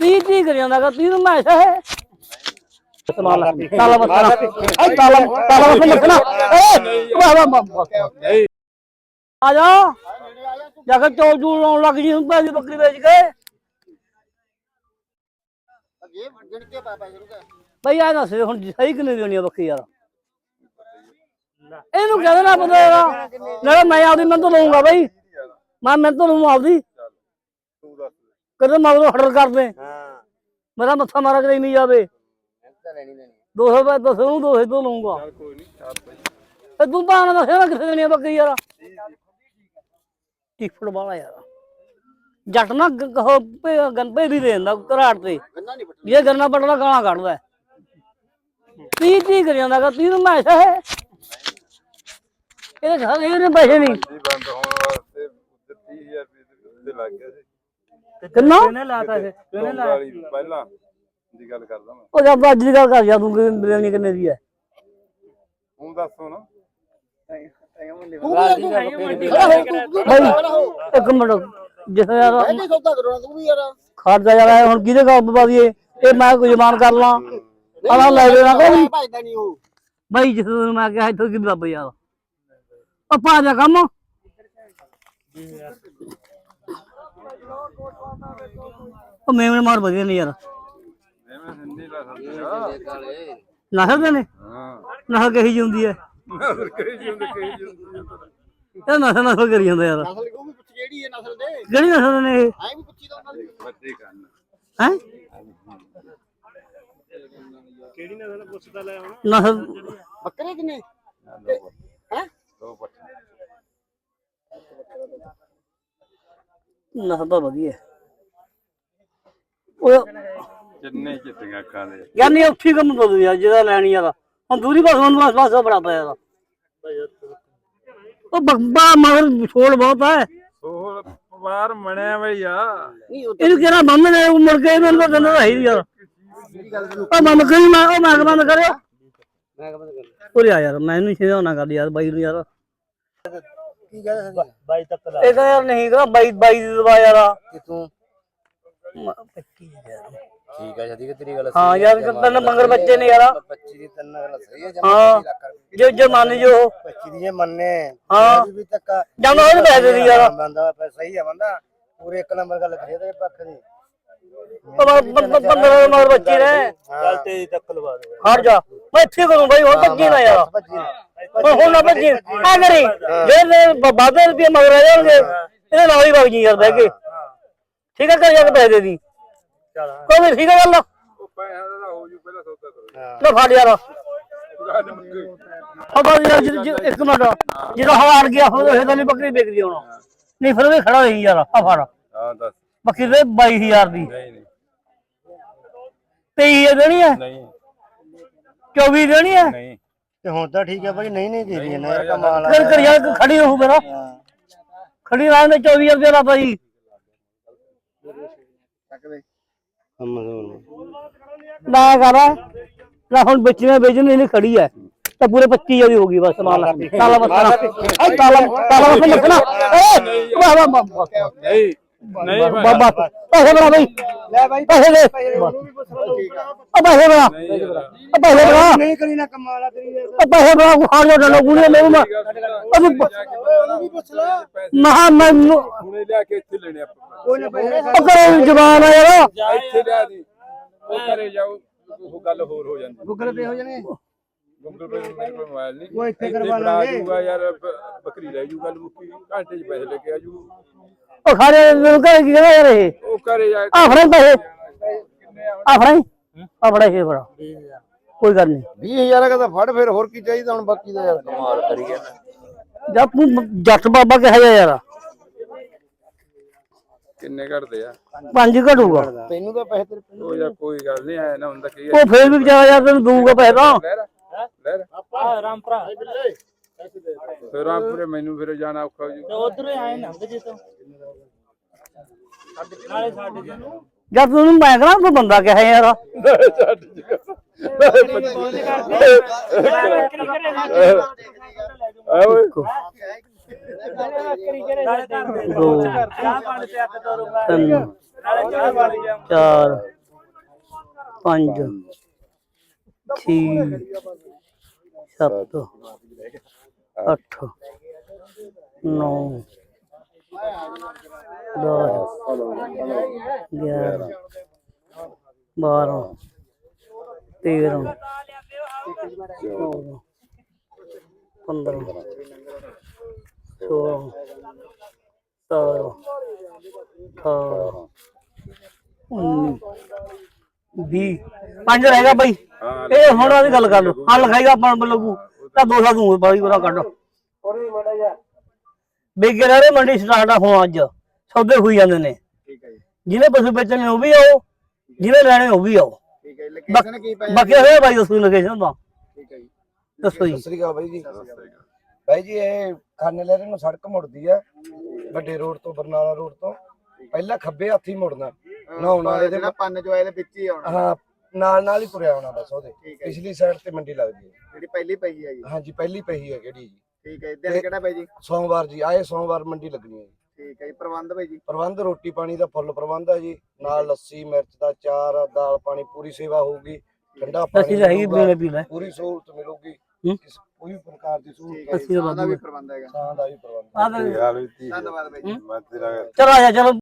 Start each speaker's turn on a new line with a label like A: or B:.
A: ਤੀ ਤੀ ਕਰੀ ਜਾਂਦਾ ਗਾ ਤੀ ਨੂੰ ਮੈਂ ਹੈ। ਤਾਲਾ ਤਾਲਾ ਮਸਣਾ ਏ ਤਾਲਾ ਤਾਲਾ ਮਸਣਾ ਏ ਵਾਹ ਵਾਹ ਵਾਹ ਆ ਜਾ। ਜਾ ਕੇ ਚੌਲ ਚੂਲ ਲਾਉਣ ਲੱਗ ਜੀ ਹੁਣ ਪੈਸੇ ਬੱਕਰੀ ਵੇਚ ਕੇ।
B: ਗਿਣ
A: ਬਈ ਆ ਦੱਸ ਹੁਣ ਸਹੀ ਕਿੰਨੇ ਦੀ ਹੋਣੀ ਆ ਬੱਕਰੀ ਯਾਰ? ਇਹਨੂੰ ਕਹਿੰਦੇ ਨਾ ਯਾਰ ਨਾਲੇ ਮੈਂ ਆਪਦੀ ਮੈਂ ਤਾਂ ਲਊਂਗਾ ਬਈ। ਮੈਂ ਮੈਂ ਤਾਂ ਲਊਂ ਆਪਦੀ।
C: ਦੇ।
A: ਕਦੇ ਮਗਰੋਂ ਹੜਲ ਕਰਦੇ।
B: ਹਾਂ।
A: ਮੇਰਾ ਮੱਥਾ ਮਾਰਾ ਕਰੇ ਨਹੀਂ ਜਾਵੇ
B: ਲੈਣੀ ਲੈਣੀ
A: 200 ਰੁਪਏ ਦੱਸੋ ਨੂੰ 200 ਤੋਂ ਲਊਂਗਾ
C: ਚੱਲ ਕੋਈ ਨਹੀਂ ਚਾਰ
A: ਤੇ ਤੂੰ ਨਾ ਦੱਸਿਆ ਨਾ ਕਿੱਥੇ ਦੇਣੀ ਆ ਬੱਕਰੀ ਯਾਰ। ਟਿਫੜ ਵਾਲਾ ਯਾਰ। ਜੱਟ ਨਾ ਗੰਪੇ ਵੀ ਦੇ ਦਿੰਦਾ ਘਰਾਟ ਤੇ।
B: ਗੰਨਾ ਨਹੀਂ ਪੱਟਣਾ
A: ਜੇ ਗੰਨਾ ਪਟਣਾ ਗਾਲਾਂ ਕੱਢਦਾ। ਤੀ ਤੀ ਕਰੀ ਜਾਂਦਾ ਗਾ ਤੀ ਨੂੰ ਮੈਂ ਹੈ ਇਹਦੇ ਘਰ ਇਹਨੇ ਪੈਸੇ ਨਹੀਂ
C: ਜੀ ਬੰਦ ਹੋਣ ਵਾਸਤੇ 30000 ਰੁਪਏ ਦੇ ਲੱਗ ਗਿਆ ਸੀ।
A: ਕਿੰਨਾ?
D: ਕਿਹਨੇ ਲਾਤਾ ਇਹ? ਕਿਹਨੇ
C: ਤੋਂ ਵਾਲੀ ਪਹਿਲਾਂ ਦੀ ਗੱਲ ਕਰਦਾ ਮੈਂ।
A: ਉਹ ਜਦ ਅੱਜ ਦੀ ਗੱਲ ਕਰ ਜਾ ਤੂੰ ਕਿ ਲੈਣੀ ਕਿੰਨੇ ਦੀ ਹੈ?
C: ਹੁਣ ਦੱਸ ਹੁਣ।
B: ਤੂੰ ਵੀ ਤੂੰ
A: ਬਈ ਇੱਕ ਮਿੰਟ ਜਿਸ ਯਾਰ
B: ਨਹੀਂ ਸੌਦਾ ਕਰੋਣਾ ਤੂੰ ਵੀ ਯਾਰ।
A: ਖਰਚਾ ਯਾਰ ਇਹ ਹੁਣ ਕਿਹਦੇ ਕੰਮ ਪਾਦੀਏ ਇਹ? ਮੈਂ ਕੋਈ ਜ਼ਮਾਨ ਕਰ ਲਾਂ। ਆਲਾ ਲੈ ਲੈਣਾ ਕੋਈ।
B: ਭਾਈਦਾ ਨਹੀਂ ਉਹ।
A: ਬਈ ਜਿਸ ਨੂੰ ਮੈਂ ਕਿਹਾ ਇੱਥੋਂ ਕਿ ਯਾਰ। ਜਾ ਕੰਮ। ਉਹ ਮੇਮਣੇ ਮਾਰ ਵਧੀਆ ਨਹੀਂ ਯਾਰ।
C: ਐਵੇਂ ਹਿੰਦੀ ਲਾ ਸਕਦੇ
B: ਕਾਲੇ
A: ਨਸਲ ਦੇ ਨੇ?
C: ਹਾਂ
A: ਨਸਲ ਕਹੀ ਜੀ ਹੁੰਦੀ ਹੈ
C: ਨਜ਼ਰ ਕਹੀ ਜਿੰਦ ਕਹੀ ਜਿੰਦ
A: ਇਹ ਨਸਲ ਨਸਲ ਕਰੀ ਜਾਂਦਾ ਯਾਰ।
B: ਨਸਲ ਉਹ ਵੀ ਪੁੱਛ ਜਿਹੜੀ ਹੈ ਨਸਲ ਦੇ
A: ਕਿਹੜੀ ਨਸਲ ਦੇ ਨੇ ਇਹ?
B: ਐਂ ਵੀ ਪੁੱਛੀ ਤਾਂ ਉਹਨਾਂ ਦੀ
C: ਬੱਚੇ ਕੰਨ
A: ਹੈ?
D: ਕਿਹੜੀ ਨਸਲ ਪੁੱਛਦਾ ਲੈ ਹੁਣ।
A: ਨਸਲ
B: ਬੱਕਰੇ ਕਿੰਨੇ ਹੈ
C: ਦੋ ਪੱਠੇ
A: ਨਸਲ ਤਾਂ ਵਧੀਆ। ਉਹ
C: ਜਿੰਨੇ ਚਿੱਟੀਆਂ ਅੱਖਾਂ ਦੇ।
A: ਯਾਰ ਨਹੀਂ ਉੱਠੀ ਕੰਮ ਤੋਂ ਯਾਰ ਜਿਹਦਾ ਲੈਣੀ ਯਾਰ ਹੁਣ ਦੂਰੀ ਬਸ ਹੁਣ ਬਸ ਬਸ ਬੜਾ ਪਿਆ ਯਾਰ ਉਹ ਬੱਬਾ ਮਗਰ ਛੋੜ ਬਹੁਤ ਹੈ
C: ਸੋਹਲ ਪਵਾਰ ਮਣਿਆ ਬਈ ਆ।
B: ਉਹ
A: ਇਹਨੂੰ ਕਿਹੜਾ ਬੰਦ ਨੇ ਉਹ ਮੁੜ ਕੇ ਮੈਨੂੰ ਤਾਂ ਹੈ ਹੀ ਯਾਰ। ਉਹ ਬੰਦ ਕਰੀ ਮੈਂ ਉਹ ਮੈਂ ਬੰਦ ਕਰਿਆ।
B: ਮੈਂ ਕਹਿੰਦਾ ਕਰ
A: ਆ ਯਾਰ ਮੈਂ ਇਹਨੂੰ ਛੇੜਾ ਨਾ ਕਰ ਯਾਰ ਬਾਈ ਨੂੰ ਯਾਰ।
B: ਕੀ ਕਹਿੰਦਾ ਸੀ
D: ਬਾਈ ਤੱਕ ਦਾ
A: ਇਹ ਤਾਂ ਯਾਰ ਨਹੀਂ ਕਰਾ ਬਾਈ ਬਾਈ ਦੀ ਦਵਾ ਯਾਰ
B: ਕਿ ਤੂੰ ਠੀਕ ਹੈ ਜਦੀ ਕਿ ਤੇਰੀ ਗੱਲ
A: ਹਾਂ ਯਾਰ ਤੈਨੂੰ ਮੰਗਰ ਬੱਚੇ ਨੇ ਯਾਰ।
B: 25 ਦੀ ਤੈਨੂੰ ਗੱਲ ਸਹੀ ਹੈ।
A: ਹਾਂ ਜੋ ਜੋ ਮੰਨ ਜੋ।
B: 25 ਦੀ ਜੇ ਮੰਨੇ
A: ਹਾਂ।
B: ਵੀ ਤੱਕ
A: ਜਾਂਦਾ ਉਹਨੂੰ ਪੈਸੇ ਦੇ ਯਾਰ।
B: ਬੰਦਾ ਸਹੀ ਹੈ ਬੰਦਾ। ਪੂਰੇ ਇੱਕ ਨੰਬਰ ਗੱਲ ਕਰੀ ਤੇ ਪੱਖ ਦੀ।
A: ਉਹ ਬ- ਬ- ਬ- ਪੰਦਰਾਂ ਮਗਰ ਬੱਚੇ ਨੇ।
D: ਚੱਲ ਤੇਰੀ ਤੱਕ ਲਵਾ ਦੇ।
A: ਹਟ ਜਾ। ਮੈਂ ਇੱਥੇ ਕਰੂੰ ਬਾਈ ਹੁਣ ਭੱਜੀ ਨਾ ਯਾਰ।
B: ਭੱਜੀ
A: ਹੁਣ ਨਾ ਭੱਜੀ ਆ ਕਰੀ। ਜੇ ਬਾਦੇ ਰੁਪਏ ਮਗਰ ਆ ਜਾਣਗੇ ਇਹਦੇ ਨਾਲ ਹੀ ਵਗ ਜੀ ਯਾਰ ਬਹਿ ਕੇ ਠੀਕ ਹੈ ਕਰ ਜਾ ਕੇ ਪੈਸੇ ਦੇ। ਦੀ
D: ਚੱਲ
A: ਕੋਈ ਨੀ, ਠੀਕ ਹੈ ਗੱਲ
C: ਉਹ ਪੈਸਿਆਂ ਦਾ ਤਾਂ ਹੋ ਜੂ ਪਹਿਲਾਂ ਸੌਦਾ ਕਰੋ
A: ਲੈ। ਫੜ ਯਾਰ।
C: ਪੂਰਾ ਨੰਬਰ
A: ਉਹ ਬਸ ਯਾਰ ਜਿ- ਜਿ- ਇੱਕ ਮਿੰਟ। ਜਦੋਂ ਹਵਾ ਅੜ ਗਿਆ ਉਹ ਇਹਦਾ ਨਹੀਂ ਬੱਕਰੀ ਵਿਕਦੀ ਹੁਣ। ਨਹੀਂ ਫਿਰ ਉਹ ਖੜਾ ਰਹੀ ਯਾਰ ਆ ਫੜ।
C: ਹਾਂ ਦੱਸ।
A: ਬੱਕਰੀ ਦੇ 22000 ਦੀ।
C: ਨਹੀਂ ਨਹੀਂ।
A: 23 ਦੇਣੀ ਹੈ?
C: ਨਹੀਂ।
A: 24 ਦੇਣੀ ਹੈ?
C: ਨਹੀਂ।
B: ਤੇ ਹੁਣ ਤਾਂ ਠੀਕ ਹੈ ਭਾਈ ਨਹੀਂ ਨਹੀਂ ਦੇ ਰਹੀ ਨਾ ਕਮਾਲ
A: ਫਿਰ ਕਰ ਯਾਰ ਖੜੀ ਰਹੂ ਮੇਰਾ ਖੜੀ ਰਹਿਣ ਦੇ 24000 ਰੁਪਏ ਦਾ ਭਾਈ। ਨਾ ਕਰ ਨਾ ਹੁਣ ਬੱਚੀਆਂ ਵੇਚਣ ਇਹਨੇ ਖੜੀ ਹੈ। ਤਾਂ ਪੂਰੇ 25000 ਦੀ ਹੋ ਗਈ ਬਸ ਮਾਲ ਤਾਲਾ ਮਸਣਾ ਏ ਤਾਲਾ ਤਾਲਾ ਮਸਣਾ ਏ ਵਾਹ ਵਾਹ ਵਾਹ
C: ਨਹੀਂ ਨਹੀਂ
A: ਬਾਬਾ ਪੈਸੇ ਬਣਾ ਬਈ।
B: ਲੈ ਭਾਈ
A: ਪੈਸੇ ਦੇ।
B: ਉਹਨੂੰ ਵੀ ਪੁੱਛ ਲਓ। ਆ।
A: ਪੈਸੇ ਬਣਾ। ਆ ਪੈਸੇ ਬਣਾ।
B: ਨਹੀਂ ਕਰੀ ਨਾ ਕਮਾਲ ਆ ਤੇਰੀ
A: ਆ ਪੈਸੇ ਬਣਾ ਕੋ ਖਾਣ ਜੋ ਗੁਣੇ ਲੈ ਮੈਂ
B: ਉਹਨੂੰ ਵੀ ਪੁੱਛ ਲਓ
A: ਮਹਾ ਮੈਨੂੰ
C: ਹੁਣੇ ਲਿਆ ਕੇ ਇੱਥੇ ਲੈਣੇ ਆਪਾਂ।
B: ਕੋਈ ਨਾ ਪੈਸੇ
A: ਉਹ ਕਰੇ ਜਵਾਨ ਆ ਯਾਰ।
C: ਇੱਥੇ ਲਿਆ ਦੀ। ਉਹ ਘਰੇ ਜਾਓ ਉਹ ਗੱਲ ਹੋਰ ਹੋ ਜਾਂਦੀ।
B: ਗੂਗਲ ਪੇ ਹੋ ਜਾਣੇ।
C: ਗੂਗਲ ਪੇ ਮੇਰੇ ਕੋਲ ਮੋਬਾਈਲ ਨਹੀਂ।
B: ਉਹ ਇੱਥੇ ਕਰਵਾ
C: ਫੜਾ
B: ਲਾਂਗੇ।
C: ਦੂਗਾ ਯਾਰ ਬ- ਬੱਕਰੀ ਲੈ ਜੂ ਗੱਲ ਮੁੱਕੀ ਘੰਟੇ 'ਚ ਪੈਸੇ ਲੈ ਕੇ ਆ ਜੂ।
A: ਉਹ ਖਾਰੇ ਮੈਨੂੰ ਕਹੇ ਕੀ ਕਹਿੰਦਾ ਯਾਰ ਇਹ?
C: ਉਹ ਘਰੇ ਜਾ
A: ਆ ਫੜੇ ਪੈਸੇ।
C: ਕਿੰਨੇ ਆ
A: ਆ ਫੜੇ ਆ ਫੜੇ ਇਹ ਫੜਾ। ਕੋਈ ਗੱਲ ਨਹੀਂ।
B: 20000 ਦਾ ਤਾਂ ਫੜ ਫਿਰ ਹੋਰ ਕੀ ਚਾਹੀਦਾ ਹੁਣ ਬਾਕੀ ਦਾ ਯਾਰ? ਕਮਾਲ ਕਰੀ ਗਿਆ
A: ਜਦ ਤੂੰ ਜੱਟ ਬਾਬਾ ਕਿਹਾ ਜਾ ਯਾਰ।
C: ਕਿੰਨੇ ਘਟਦੇ ਆ?
A: ਪੰਜ ਘਟੂਗਾ।
B: ਤੈਨੂੰ ਤਾਂ ਪੈਸੇ ਤੇਰੇ ਪਿੰਡ
C: ਉਹ ਯਾਰ ਕੋਈ ਗੱਲ ਨਹੀਂ ਐ ਨਾ ਹੁੰਦਾ ਕੀ
A: ਉਹ ਫੇਰ ਵੀ ਵਿਚਾਰਾ ਯਾਰ ਤੈਨੂੰ ਦਊਗਾ ਪੈਸੇ ਤਾਂ।
D: ਆ ਰਾਮ ਭਰਾ।
C: ਫਿਰ ਆਪਰੇ ਮੈਨੂੰ ਫਿਰ ਜਾਣਾ ਔਖਾ ਹੋ ਜੂ
D: ਉਧਰ ਹੀ ਆਏ ਨੰਗ ਜੇ ਤੋਂ। ਨਾਲੇ ਸਾਡੇ ਜੀ
A: ਜਦ ਤੈਨੂੰ ਮੈਂ ਕਹਾਂ ਤੂੰ ਬੰਦਾ ਕਿਹਾ ਯਾਰ।
C: ਛੱਡ ਜੀ ਆ ਓਏ
D: ਨਾਲੇ ਘਰ ਦੇ ਤੇ
A: ਤਿੰਨ ਚਾਰ ਪੰਜ ਛੇ ਸੱਤ, ਅੱਠ, ਨੌ, ਦਸ, ਗਿਆਰਾਂ, ਬਾਰਾਂ, ਤੇਰਾਂ, ਚੌਦਾਂ, ਪੰਦਰਾਂ, ਸੋਲਾਂ, ਸਤਾਰਾਂ, ਅਠਾਰਾਂ, ਉੱਨੀ, ਵੀਹ। ਪੰਜ ਰਹਿ ਗਿਆ ਬਈ। ਇਹ ਹੁਣ ਉਹਦੀ ਗੱਲ ਕਰ ਲਓ। ਹਾਂ ਲਿਖਾਈਗਾ ਆਪਾਂ ਨੂੰ ਲੱਗੂ ਤਾਂ ਦੋ ਸਾਲ ਬਾਈ ਬਰਾ ਕੱਢ ਬੇਗੇ ਰਹੇ ਮੰਡੀ ਸਟਾਰਟ ਆ ਹੁਣ ਅੱਜ। ਸੌਦੇ ਹੋਈ ਜਾਂਦੇ ਨੇ।
B: ਠੀਕ ਹੈ ਜੀ।
A: ਜਿਹਨੇ ਪਸ਼ੂ ਵੇਚਣੇ ਉਹ ਵੀ ਆਓ ਜਿਹਨੇ ਲੈਣੇ ਉਹ ਵੀ ਆਓ।
B: ਠੀਕ ਹੈ ਲੋਕੇਸ਼ਨ ਕੀ ਪਈ
A: ਬਾਕੀ ਇਹ ਬਾਈ ਦੱਸੋ ਲੋਕੇਸ਼ਨ ਦਾ
B: ਠੀਕ ਹੈ ਜੀ।
A: ਦੱਸੋ ਜੀ।
E: ਸਤਿ ਸ੍ਰੀ ਅਕਾਲ ਬਾਈ ਜੀ। ਬਾਈ ਜੀ ਇਹ ਖਾਨੇ ਲਹਿਰੇ ਨੂੰ ਸੜਕ ਮੁੜਦੀ ਆ। ਵੱਡੇ ਰੋਡ ਤੋਂ ਬਰਨਾਲਾ ਰੋਡ ਤੋਂ। ਪਹਿਲਾਂ ਖੱਬੇ ਹੱਥ ਮੁੜਨਾ। ਨਹਾਉਣ ਵਾਲੇ ਦੇ
B: ਪੰਨ ਜੋ ਆਏ ਦੇ ਵਿੱਚ ਹੀ ਆਉਣਾ।
E: ਹਾਂ ਨਾਲ ਨਾਲ ਹੀ ਤੁਰਿਆ ਆਉਣਾ ਬਸ ਉਹਦੇ।
B: ਠੀਕ ਹੈ ਜੀ।
E: ਪਿਛਲੀ ਸਾਈਡ ਤੇ ਮੰਡੀ ਲੱਗਦੀ ਹੈ।
B: ਜਿਹੜੀ ਪਹਿਲੀ ਪਈ ਹੈ ਜੀ।
E: ਹਾਂਜੀ ਪਹਿਲੀ ਪਹੀ ਹੈ ਕਿਹੜੀ ਜੀ।
B: ਠੀਕ ਹੈ ਜੀ। ਦਿਨ ਕਿਹੜਾ ਬਾਈ ਜੀ?
E: ਸੋਮਵਾਰ ਜੀ ਆਏ ਸੋਮਵਾਰ ਮੰਡੀ ਲੱਗਣੀ ਹੈ ਜੀ।
B: ਠੀਕ ਹੈ ਜੀ। ਪ੍ਰਬੰਧ ਬਾਈ ਜੀ।
E: ਪ੍ਰਬੰਧ ਰੋਟੀ ਪਾਣੀ ਦਾ ਫੁੱਲ ਪ੍ਰਬੰਧ ਹੈ ਜੀ। ਨਾਲ ਲੱਸੀ ਮਿਰਚ ਦਾ ਚਾਰ ਦਾਲ ਪਾਣੀ ਪੂਰੀ ਸੇਵਾ ਹੋਊਗੀ। ਠੰਡਾ ਪਾਣੀ
A: ਅਸੀਂ
E: ਮਿਲੂਗਾ, ਪੂਰੀ ਸਹੂਲਤ ਮਿਲੂਗੀ।
A: ਹੂੰ।
E: ਕਿਸ ਕੋਈ ਵੀ ਪ੍ਰਕਾਰ ਦੀ
B: ਠੀਕ
E: ਸਹੂਲਤ
B: ਹੈ ਜੀ।
A: ਅਸੀਂ
B: ਸਾਹ ਦਾ ਵੀ ਪ੍ਰਬੰਧ ਹੈਗਾ।
E: ਸਾਹ ਦਾ ਵੀ ਪ੍ਰਬੰਧ
A: ਆ
C: ਕੀ ਹਾਲ ਵੀ ਤੀ
B: ਧੰਨਵਾਦ ਬਾਈ ਜੀ।
A: ਚਲੋ ਆ ਜਾ ਚਲੋ।